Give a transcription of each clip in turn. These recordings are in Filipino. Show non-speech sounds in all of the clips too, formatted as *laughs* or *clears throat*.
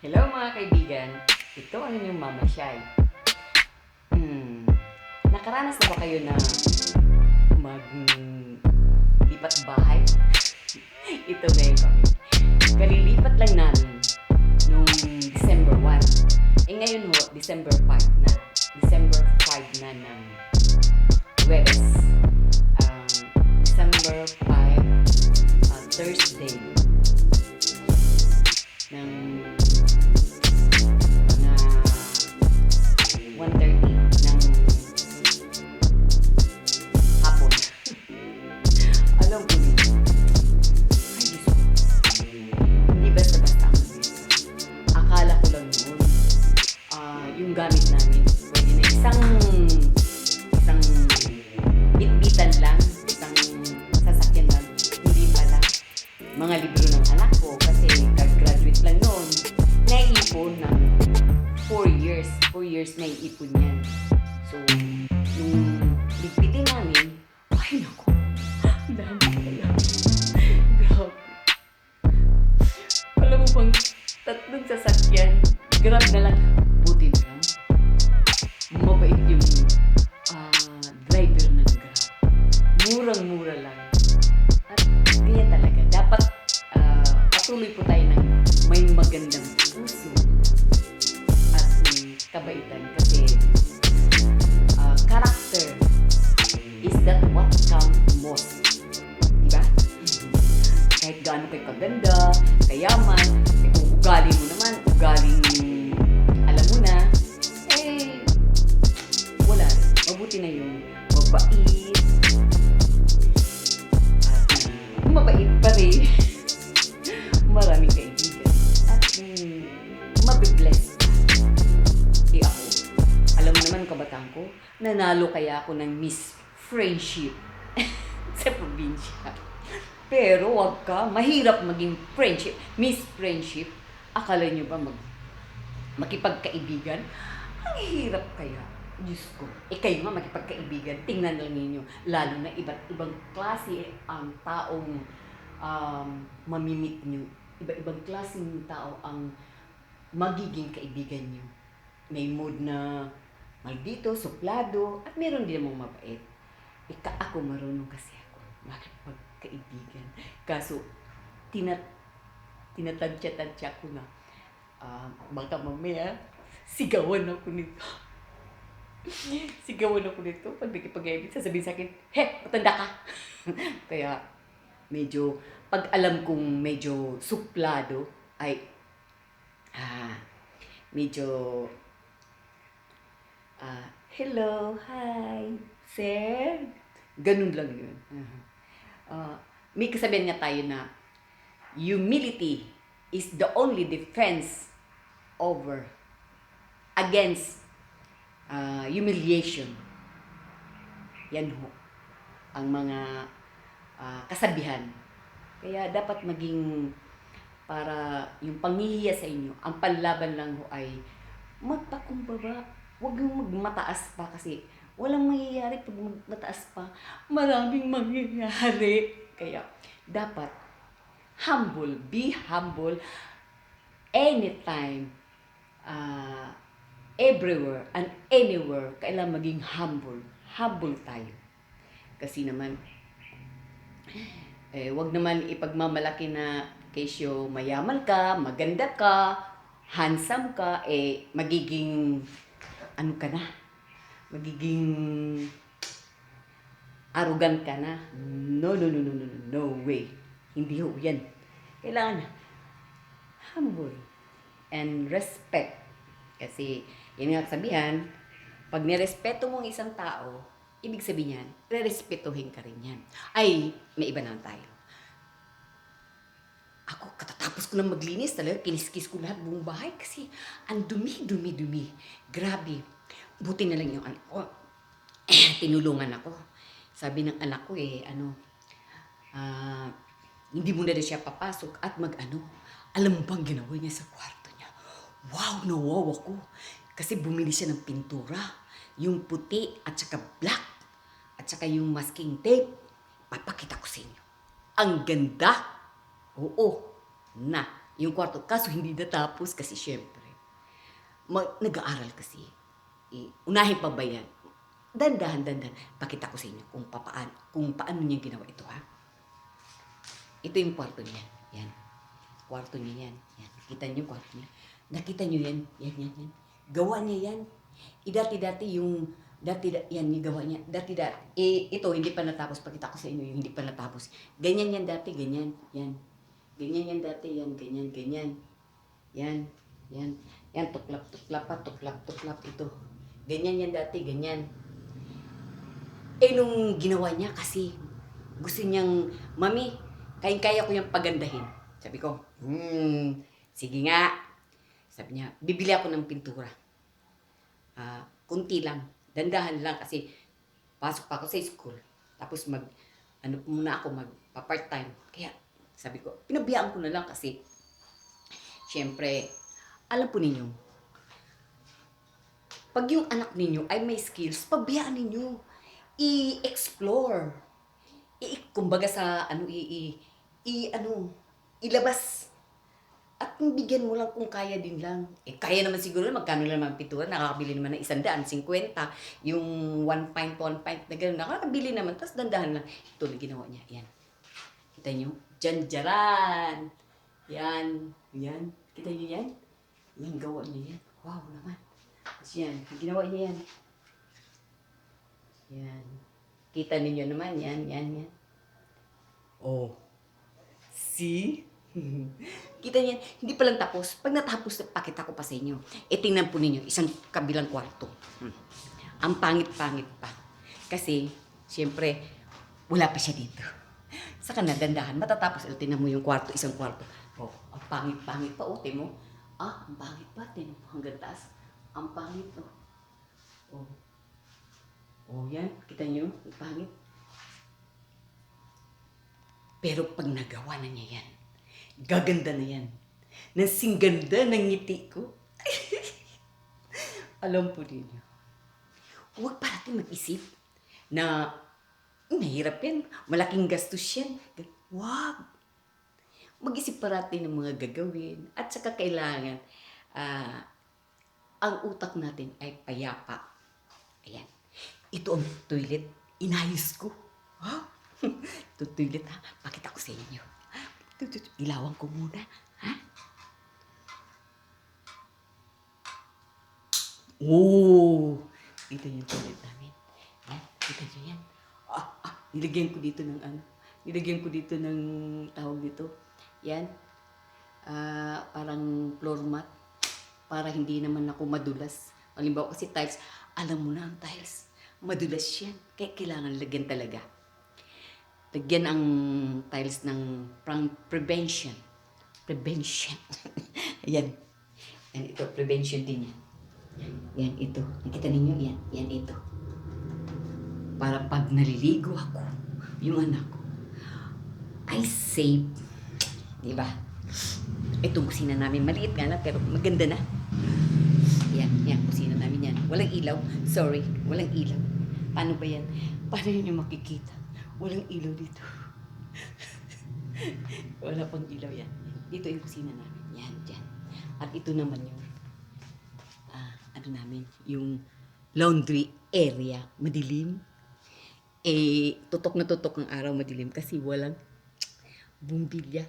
Hello mga kaibigan, ito ang inyong Mama Shai. Hmm, nakaranas na ba kayo na mag lipat bahay? *laughs* ito ngayon kami. Kalilipat lang namin nung December 1. Eh ngayon ho, December 5 na. December 5 na ng Webes. Nanalo kaya ako ng Miss Friendship *laughs* sa probinsya. Pero wag ka, mahirap maging friendship, Miss Friendship. Akala nyo ba mag makipagkaibigan? Ang hirap kaya. Diyos ko. Eh kayo nga makipagkaibigan, tingnan lang ninyo. Lalo na iba't ibang klase ang taong um, mamimit nyo. Iba-ibang klaseng tao ang magiging kaibigan nyo. May mood na maldito, suplado, at meron din namang mabait. Ika ako marunong kasi ako makipagkaibigan. Kaso, tinat tinatadya-tadya ko na ah, baka mamaya sigawan ako nito. *laughs* sigawan ako nito. Pag nakipag-ibig, sasabihin sa akin, he, matanda ka. *laughs* Kaya, medyo, pag alam kong medyo suplado, ay, ah, medyo, ah, hello, hi, sir. Ganun lang yun. Ah, may kasabihan nga tayo na, humility is the only defense over against uh, humiliation. Yan ho ang mga ah, kasabihan. Kaya dapat maging para yung panghihiya sa inyo, ang panlaban lang ho ay magpakumbaba. Huwag yung magmataas pa kasi walang mangyayari pag magmataas pa. Maraming mangyayari. Kaya dapat humble, be humble anytime, uh, everywhere and anywhere, kailangan maging humble. Humble tayo. Kasi naman, eh, wag naman ipagmamalaki na kesyo mayaman ka, maganda ka, handsome ka, eh, magiging, ano ka na, magiging arrogant ka na. No, no, no, no, no, no, way. Hindi ho yan. Kailangan humble and respect. Kasi, yun nga sabihan, pag nirespeto mo ang isang tao, ibig sabihin yan, rerespetuhin ka rin yan. Ay, may iba naman tayo. Ako, katatapos ko lang maglinis talaga, kiniskis ko lahat buong bahay kasi ang dumi, dumi, dumi. Grabe. Buti na lang yung anak *clears throat* ko. Tinulungan ako. Sabi ng anak ko eh, ano, ah, hindi mo na rin siya papasok at mag-ano. Alam mo bang ginawa niya sa kwarto niya? Wow, nawaw ako. Kasi bumili siya ng pintura. Yung puti at saka black. At saka yung masking tape. Papakita ko sa inyo. Ang ganda. Oo. Na. yung kwarto. Kaso hindi natapos kasi syempre, mag, nag-aaral kasi. Eh, unahin pa ba yan? Dandahan, dandahan. Pakita ko sa inyo kung papaan, kung paano niya ginawa ito, ha? Ito yung kwarto niya. Yan. Kwarto niya yan. Yan. Kita niyo kwarto niya. Nakita niyo yan? Yan, yan, yan. Gawa niya yan. Eh, dati-dati yung dati da, yan yung gawa niya. Dati dati eh, ito hindi pa natapos. Pakita ko sa inyo yung hindi pa natapos. Ganyan yan dati, ganyan. Yan. Ganyan yan dati, yan, ganyan, ganyan. Yan, yan. Yan, tuklap, tuklap pa, tuklap, tuklap ito. Ganyan yan dati, ganyan. Eh, nung ginawa niya kasi gusto niyang, Mami, kayang-kaya ko yung pagandahin. Sabi ko, hmm, sige nga. Sabi niya, bibili ako ng pintura. Ah, kunti lang. Dandahan lang kasi pasok pa ako sa school. Tapos mag, ano muna ako, mag part-time. Kaya, sabi ko, pinabiyaan ko na lang kasi, syempre, alam po ninyo, pag yung anak ninyo ay may skills, pabiyaan ninyo. I-explore. I, kumbaga sa, ano, i, i, i ano, ilabas. At bigyan mo lang kung kaya din lang. Eh, kaya naman siguro, magkano lang naman pintura, nakakabili naman ng isang daan, 50. Yung one pint, one pint na gano'n, nakakabili naman. Tapos dandahan lang. Ito na ginawa niya. Yan. Kita niyo? Janjaran. Yan. Yan. Kita niyo yan? Yan, gawa niya yan. Wow naman. Tapos yan, ginawa niya yan. Yan. Kita ninyo naman, yan, yan, yan. Oh. See? *laughs* Kita niyan, hindi pa lang tapos. Pag natapos, pakita ko pa sa inyo. E tingnan po ninyo, isang kabilang kwarto. Hmm. Ang pangit-pangit pa. Kasi, siyempre, wala pa siya dito. Sa kanagandahan, matatapos, eh, tingnan mo yung kwarto, isang kwarto. Oh, ang pangit-pangit pa, oh, tingnan mo. Ah, ang pangit pa, tingnan mo, hanggang taas. Ang pangit, oh. Oh. Oh, yan. Kita niyo? Ang pangit. Pero pag nagawa na niya yan, gaganda na yan. Nasing ganda ng ngiti ko. *laughs* Alam po ninyo, huwag parating mag-isip na mahirap yan, malaking gastos yan. Huwag. Mag-isip parati ng mga gagawin at saka kailangan ah, ang utak natin ay payapa. Ayan. Ito ang toilet. Inayos ko. Ha? *laughs* Ito toilet ha. Pakita ko sa inyo. Ilawan ko muna. Ha? Oh! Dito yung toilet namin. Yan. Kita nyo yan. Ah, ah, nilagyan ko dito ng ano. Nilagyan ko dito ng tawag dito. Yan. Ah, parang floor mat para hindi naman ako madulas. Halimbawa kasi tiles, alam mo na ang tiles, madulas yan. Kaya kailangan lagyan talaga. Lagyan ang tiles ng prevention. Prevention. *laughs* Ayan. Yan, ito, prevention din yan. Yan, ito. Nakita ninyo? Yan, yan, ito. Para pag naliligo ako, yung anak ko, ay safe. Di ba? Itong kusina namin, maliit nga lang, pero maganda na. Yan, yan, kusina namin yan. Walang ilaw. Sorry, walang ilaw. Paano ba yan? Paano yun yung makikita? Walang ilaw dito. *laughs* Wala pang ilaw yan. Dito yung kusina namin. Yan, dyan. At ito naman yung, ah, ano namin, yung laundry area. Madilim. Eh, tutok na tutok ang araw madilim kasi walang bumbilya.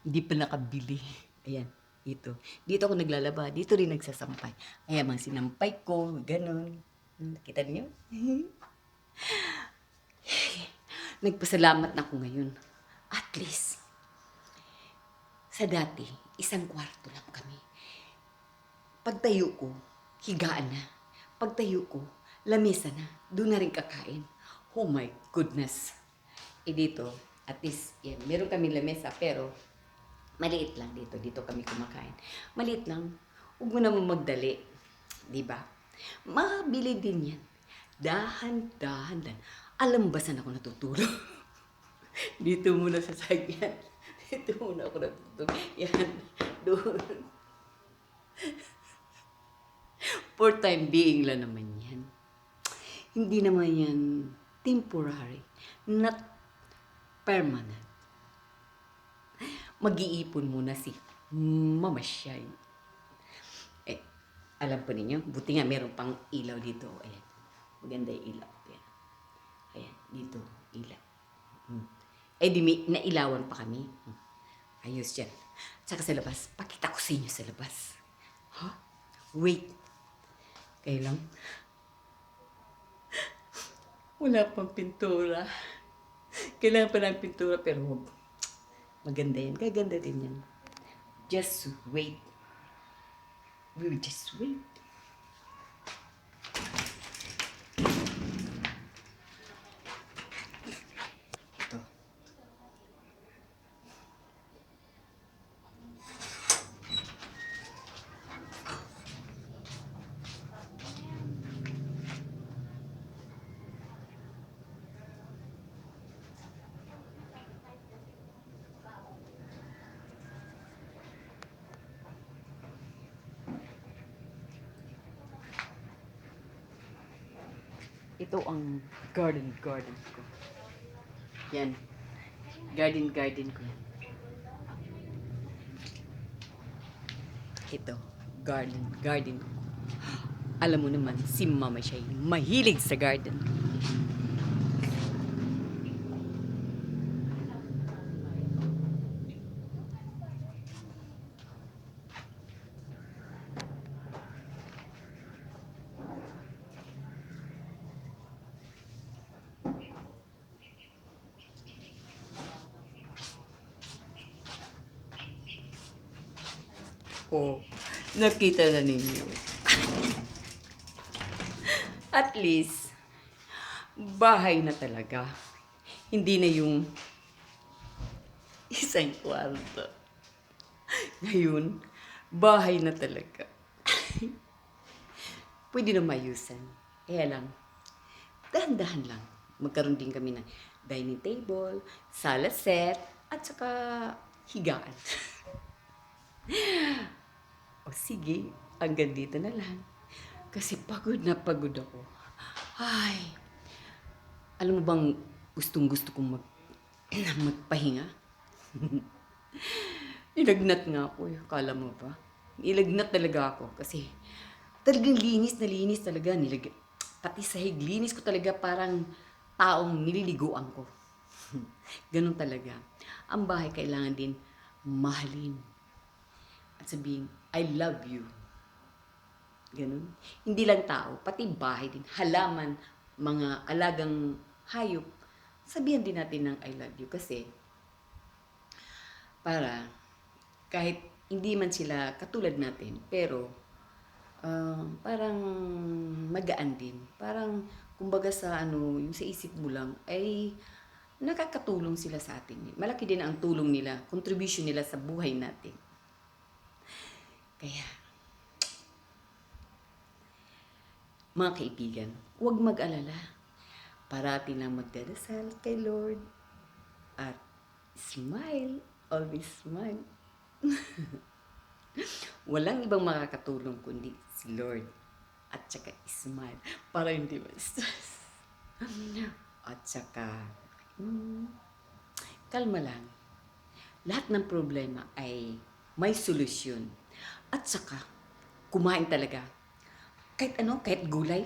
Hindi pa nakabili. Ayan, ito. Dito ako naglalaba. Dito rin nagsasampay. Ayan, mga sinampay ko. Ganon. Nakita niyo? *laughs* Nagpasalamat na ako ngayon. At least, sa dati, isang kwarto lang kami. Pagtayo ko, higaan na. Pagtayo ko, lamesa na. Doon na rin kakain. Oh my goodness. Eh dito, at least, yan, meron kami lamesa, pero maliit lang dito. Dito kami kumakain. Maliit lang. Huwag mo naman magdali. Di ba? Mabili din yan. Dahan-dahan lang. Alam ba saan ako natutulog? *laughs* dito muna sa sagyan. *laughs* Dito muna ako natutulog. Yan. Doon. *laughs* For time being lang naman. Hindi naman yan temporary. Not permanent. mag-iipon muna si Mama Shai. Eh, alam po ninyo, buti nga meron pang ilaw dito. Ayan. Maganda yung ilaw. Ayan. Ayan, dito, ilaw. Hmm. Eh, di nailawan pa kami. Hmm. Ayos yan. Tsaka sa labas, pakita ko sa inyo sa labas. Ha? Wait. Kayo lang. Wala pang pintura. Kailangan pa ng pintura pero maganda yan. Kaganda din yan. Just wait. We will just wait. Ito ang garden garden ko. Yan. Garden garden ko. Ito, garden garden ko. *gasps* Alam mo naman, si mama siya mahilig sa garden. Oh, nakita na ninyo. At least, bahay na talaga. Hindi na yung isang kwarto. Ngayon, bahay na talaga. Pwede na mayusan. Kaya lang, dahan-dahan lang. Magkaroon din kami ng dining table, sala set, at saka higaan. *laughs* O sige, hanggang dito na lang. Kasi pagod na pagod ako. Ay, alam mo bang gustong gusto kong mag, *clears throat* magpahinga? *laughs* Nilagnat nga ako eh. Kala mo ba? Nilagnat talaga ako kasi talagang linis na linis talaga. Nilag pati sa linis ko talaga parang taong nililiguan ko. *laughs* Ganun talaga. Ang bahay kailangan din mahalin at sabihin, I love you. Ganun. Hindi lang tao, pati bahay din, halaman, mga alagang hayop, sabihan din natin ng I love you kasi para kahit hindi man sila katulad natin, pero ah, parang magaan din. Parang kumbaga sa ano, yung sa isip mo lang ay nakakatulong sila sa atin. Malaki din ang tulong nila, contribution nila sa buhay natin. Kaya, mga kaibigan, huwag mag-alala. Parati lang magdadasal kay Lord. At smile, always smile. *laughs* Walang ibang makakatulong kundi si Lord. At saka smile para hindi ma-stress. At saka, hmm, kalma lang. Lahat ng problema ay may solusyon. At saka, kumain talaga. Kahit ano, kahit gulay.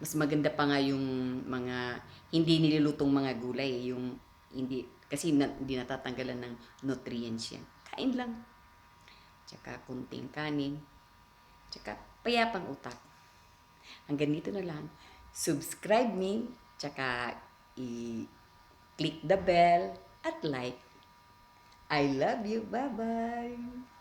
Mas maganda pa nga yung mga hindi nilulutong mga gulay. Yung hindi, kasi na, hindi natatanggalan ng nutrients yan. Kain lang. Tsaka kunting kanin. Tsaka payapang utak. Hanggang dito na lang. Subscribe me. Tsaka i-click the bell at like. I love you. Bye-bye.